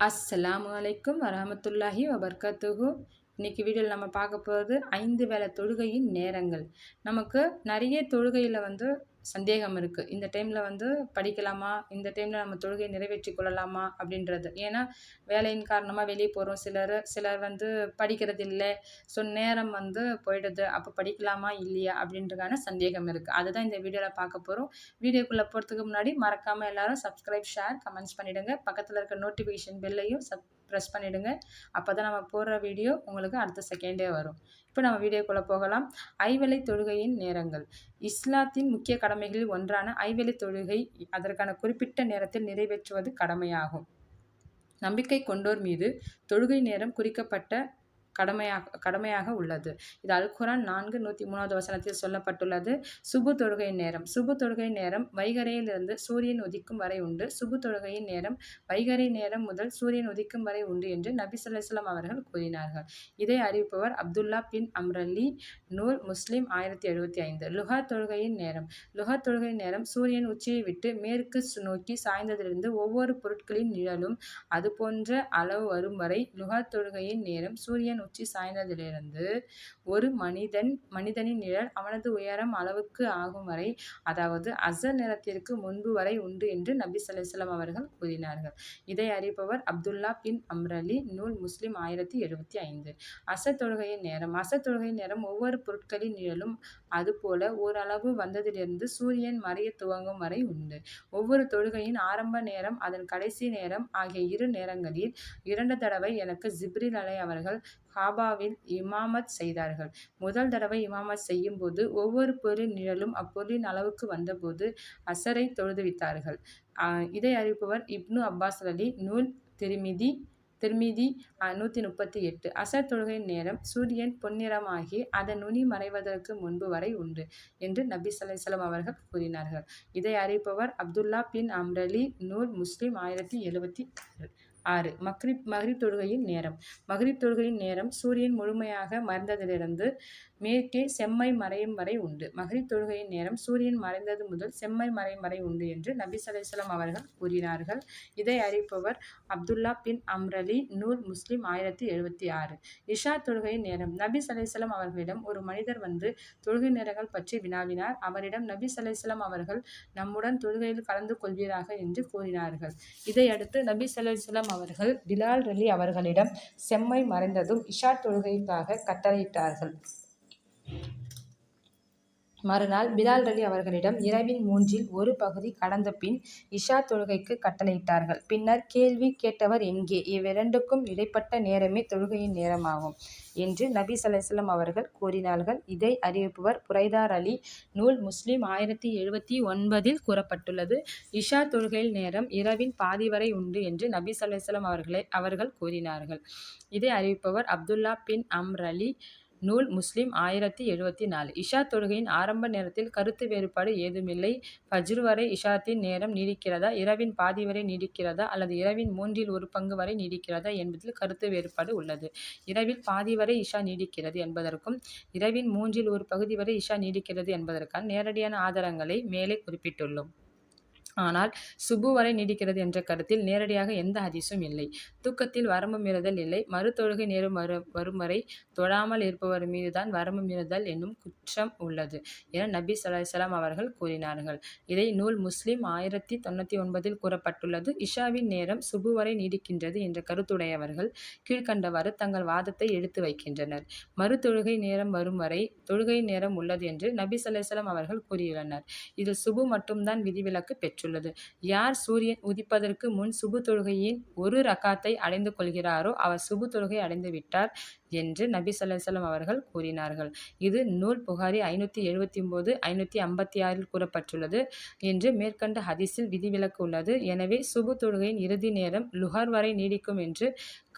அஸ்ஸலாமு அலைக்கும் வரமத்துல்லாஹி வபர்கத்துகு இன்னைக்கு வீடியோவில் நம்ம பார்க்க போகிறது ஐந்து வேலை தொழுகையின் நேரங்கள். நமக்கு நிறைய தொழுகையில் வந்து சந்தேகம் இருக்குது இந்த டைமில் வந்து படிக்கலாமா? இந்த டைமில் நம்ம தொழுகையை நிறைவேற்றி கொள்ளலாமா? அப்படின்றது. ஏன்னா வேலையின் காரணமாக வெளியே போகிறோம் சிலர். சிலர் வந்து படிக்கிறது இல்லை. ஸோ நேரம் வந்து போயிடுது. அப்போ படிக்கலாமா? இல்லையா? அப்படின்றதுக்கான சந்தேகம் இருக்குது அதுதான் இந்த வீடியோவில் பார்க்க போகிறோம் வீடியோக்குள்ளே போகிறதுக்கு முன்னாடி மறக்காமல் எல்லாரும் சப்ஸ்கிரைப் ஷேர் கமெண்ட்ஸ் பண்ணிவிடுங்க பக்கத்தில் இருக்க நோட்டிஃபிகேஷன் பெல்லையும் சப் ப்ரெஸ் பண்ணிவிடுங்க அப்போ தான் நம்ம போடுற வீடியோ உங்களுக்கு அடுத்த செகண்டே வரும். இப்போ நம்ம வீடியோக்குள்ளே போகலாம். ஐவலை தொழுகையின் நேரங்கள். இஸ்லாத்தின் முக்கிய கடமைகளில் ஒன்றான ஐவலை தொழுகை அதற்கான குறிப்பிட்ட நேரத்தில் நிறைவேற்றுவது கடமையாகும். நம்பிக்கை கொண்டோர் மீது தொழுகை நேரம் குறிக்கப்பட்ட கடமையாக கடமையாக உள்ளது. இது அல்குரான் நான்கு நூற்றி மூணாவது வசனத்தில் சொல்லப்பட்டுள்ளது சுபு தொழுகை நேரம். சுபு தொழுகை நேரம் வைகரையிலிருந்து சூரியன் உதிக்கும் வரை உண்டு. சுபு தொழுகையின் நேரம் வைகரை நேரம் முதல் சூரியன் உதிக்கும் வரை உண்டு என்று நபி சொல்லாஸ்லாம் அவர்கள் கூறினார்கள். இதை அறிவிப்பவர் அப்துல்லா பின் அம்ரல்லி நூல் முஸ்லிம் ஆயிரத்தி எழுபத்தி ஐந்து. லுஹா தொழுகையின் நேரம். லுஹா தொழுகை நேரம் சூரியன் உச்சியை விட்டு மேற்கு நோக்கி சாய்ந்ததிலிருந்து ஒவ்வொரு பொருட்களின் நிழலும் அது போன்ற அளவு வரும் வரை லுஹா தொழுகையின் நேரம் சூரியன் உச்சி சாய்ந்ததிலிருந்து ஒரு மனிதன் மனிதனின் நிழல் அவனது உயரம் அளவுக்கு ஆகும் வரை அதாவது அசர் நிறத்திற்கு முன்பு வரை உண்டு என்று நபி சல்லாஸ்லாம் அவர்கள் கூறினார்கள். இதை அறிப்பவர் அப்துல்லா பின் அம்ரலி நூல் முஸ்லிம் ஆயிரத்தி எழுபத்தி ஐந்து. அசர் தொழுகையின் நேரம் அசர் தொழுகையின் நேரம் ஒவ்வொரு பொருட்களின் நிழலும் அதுபோல ஓரளவு வந்ததிலிருந்து சூரியன் மறைய துவங்கும் வரை உண்டு. ஒவ்வொரு தொழுகையின் ஆரம்ப நேரம் அதன் கடைசி நேரம் ஆகிய இரு நேரங்களில் இரண்டு தடவை எனக்கு ஜிப்ரில் அலை அவர்கள் காபாவில் இமாமத் செய்தார்கள். முதல் தடவை இமாமத் செய்யும் போது ஒவ்வொரு பொருளின் நிழலும் அப்பொருளின் அளவுக்கு வந்தபோது அசரை தொழுதுவித்தார்கள் இதை அறிவிப்பவர் இப்னு அப்பாஸ் அலி நூல் திருமிதி திருமிதி நூற்றி முப்பத்தி எட்டு அசர் தொழுகையின் நேரம் சூரியன் பொன்னிறமாகி அதன் நுனி மறைவதற்கு முன்பு வரை உண்டு என்று நபி சலைசலம் அவர்கள் கூறினார்கள். இதை அறிவிப்பவர் அப்துல்லா பின் அம்ரலி நூல் முஸ்லிம் ஆயிரத்தி எழுபத்தி ஆறு. மக்ரிப் மகரிப் தொழுகையின் நேரம். மகரிப் தொழுகையின் நேரம் சூரியன் முழுமையாக மறைந்ததிலிருந்து மேற்கே செம்மை மறையும் வரை உண்டு. மகரிப் தொழுகையின் நேரம் சூரியன் மறைந்தது முதல் செம்மை மறையும் வரை உண்டு என்று நபி சலைசலம் அவர்கள் கூறினார்கள். இதை அறிவிப்பவர் அப்துல்லா பின் அம்ரலி நூல் முஸ்லிம் ஆயிரத்தி எழுபத்தி ஆறு. இஷா தொழுகையின் நேரம். நபி சலைசலம் அவர்களிடம் ஒரு மனிதர் வந்து தொழுகை நேரங்கள் பற்றி வினாவினார். அவரிடம் நபி சலைசலம் அவர்கள் நம்முடன் தொழுகையில் கலந்து கொள்வீராக என்று கூறினார்கள். இதையடுத்து நபி இஸ்லாம் அவர்கள் பிலால் ரலி அவர்களிடம் செம்மை மறைந்ததும் இஷா தொழுகைக்காக கட்டளையிட்டார்கள். மறுநாள் பிலால் அலி அவர்களிடம் இரவின் மூன்றில் ஒரு பகுதி கடந்த பின் இஷா தொழுகைக்கு கட்டளையிட்டார்கள். பின்னர் கேள்வி கேட்டவர் எங்கே? இவ்விரண்டுக்கும் இடைப்பட்ட நேரமே தொழுகையின் நேரமாகும் என்று நபி சல்லாஸ்லம் அவர்கள் கூறினார்கள். இதை அறிவிப்பவர் புரைதார் அலி நூல் முஸ்லிம் ஆயிரத்தி எழுபத்தி ஒன்பதில் கூறப்பட்டுள்ளது. இஷா தொழுகையில் நேரம் இரவின் பாதி வரை உண்டு என்று நபி சல்லாஸ்லம் அவர்களை அவர்கள் கூறினார்கள். இதை அறிவிப்பவர் அப்துல்லா பின் அம்ர் அலி நூல் முஸ்லிம் ஆயிரத்தி எழுபத்தி நாலு. இஷா தொழுகையின் ஆரம்ப நேரத்தில் கருத்து வேறுபாடு ஏதுமில்லை. ஃபஜ்ரு வரை இஷாத்தின் நேரம் நீடிக்கிறதா? இரவின் பாதி வரை நீடிக்கிறதா? அல்லது இரவின் மூன்றில் ஒரு பங்கு வரை நீடிக்கிறதா? என்பதில் கருத்து வேறுபாடு உள்ளது. இரவில் பாதி வரை இஷா நீடிக்கிறது என்பதற்கும் இரவின் மூன்றில் ஒரு பகுதி வரை இஷா நீடிக்கிறது என்பதற்கான நேரடியான ஆதாரங்களை மேலே குறிப்பிட்டுள்ளோம். ஆனால் சுபு வரை நீடிக்கிறது என்ற கருத்தில் நேரடியாக எந்த ஹதீஸும் இல்லை. தூக்கத்தில் வரம்பு மீறுதல் இல்லை. மறு தொழுகை நேரம் வரு வரும் வரை தொழாமல் இருப்பவர் மீதுதான் வரம்பு மீறுதல் என்னும் குற்றம் உள்ளது என நபி சலாஹலாம் அவர்கள் கூறினார்கள். இதை நூல் முஸ்லிம் ஆயிரத்தி தொண்ணூற்றி ஒன்பதில் கூறப்பட்டுள்ளது. இஷாவின் நேரம் சுபு வரை நீடிக்கின்றது என்ற கருத்துடையவர்கள் கீழ்கண்டவாறு தங்கள் வாதத்தை எடுத்து வைக்கின்றனர். மறு தொழுகை நேரம் வரும் வரை தொழுகை நேரம் உள்ளது என்று நபி சல்லாஹலாம் அவர்கள் கூறியுள்ளனர். இதில் சுபு மட்டும்தான் விதிவிலக்கு பெற்றுள்ளது. பெற்றுள்ளது யார் சூரியன் உதிப்பதற்கு முன் சுபு தொழுகையின் ஒரு ரகாத்தை அடைந்து கொள்கிறாரோ அவர் சுபு தொழுகை அடைந்து விட்டார் என்று நபி சொல்லலம் அவர்கள் கூறினார்கள். இது நூல் புகாரி ஐநூற்றி எழுபத்தி ஒன்பது ஐநூற்றி ஐம்பத்தி ஆறில் கூறப்பட்டுள்ளது என்று மேற்கண்ட ஹதீஸில் விதிவிலக்கு உள்ளது. எனவே சுபு தொழுகையின் இறுதி நேரம் லுஹர் வரை நீடிக்கும் என்று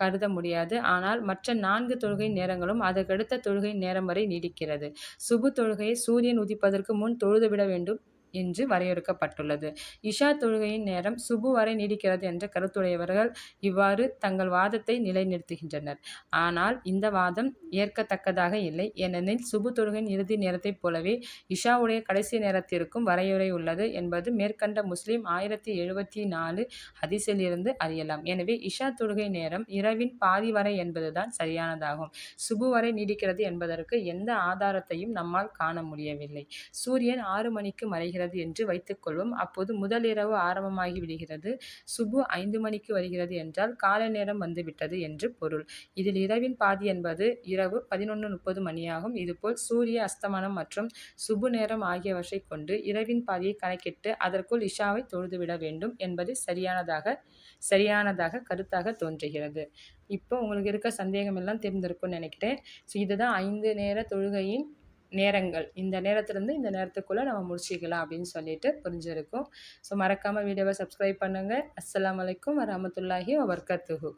கருத முடியாது. ஆனால் மற்ற நான்கு தொழுகை நேரங்களும் அதற்கடுத்த தொழுகை நேரம் வரை நீடிக்கிறது. சுபு தொழுகையை சூரியன் உதிப்பதற்கு முன் தொழுதுவிட வேண்டும். என்று வரையறுக்கப்பட்டுள்ளது. இஷா தொழுகையின் நேரம் சுபு வரை நீடிக்கிறது என்ற கருத்துடையவர்கள் இவ்வாறு தங்கள் வாதத்தை நிலைநிறுத்துகின்றனர். ஆனால் இந்த வாதம் ஏற்கத்தக்கதாக இல்லை. ஏனெனில் சுபு தொழுகையின் இறுதி நேரத்தைப் போலவே இஷாவுடைய கடைசி நேரத்திற்கும் வரையறை உள்ளது என்பது மேற்கண்ட முஸ்லிம் ஆயிரத்தி எழுபத்தி நாலு ஹதிசிலிருந்து அறியலாம். எனவே இஷா தொழுகை நேரம் இரவின் பாதி வரை என்பதுதான் சரியானதாகும். சுபு வரை நீடிக்கிறது என்பதற்கு எந்த ஆதாரத்தையும் நம்மால் காண முடியவில்லை. சூரியன் ஆறு மணிக்கு மறைகிறது என்று வைத்துக்கொள்வோம். அப்போது முதல் இரவு ஆரம்பமாகி விடுகிறது சுபு ஐந்து மணிக்கு வருகிறது என்றால் காலை நேரம் வந்துவிட்டது என்று பொருள். இதில் இரவின் பாதி என்பது இரவு பதினொன்று முப்பது மணியாகும். இதுபோல் சூரிய அஸ்தமனம் மற்றும் சுபு நேரம் ஆகியவற்றை கொண்டு இரவின் பாதியை கணக்கிட்டு அதற்குள் இஷாவை தொழுதுவிட வேண்டும் என்பது சரியானதாக சரியானதாக கருத்தாக தோன்றுகிறது. இப்போ உங்களுக்கு இருக்க சந்தேகம் எல்லாம் தெரிந்திருக்கும்னு நினைக்கிறேன். ஸோ இதுதான் ஐந்து நேர தொழுகையின் நேரங்கள். இந்த நேரத்துலேருந்து இந்த நேரத்துக்குள்ளே நம்ம முடிச்சிக்கலாம் அப்படின்னு சொல்லிட்டு புரிஞ்சிருக்கும். ஸோ மறக்காமல் வீடியோவை சப்ஸ்கிரைப் பண்ணுங்கள் அஸ்லாம் வலைக்கம் வரமத்துல்லாஹி வபர்கத்துஹூ.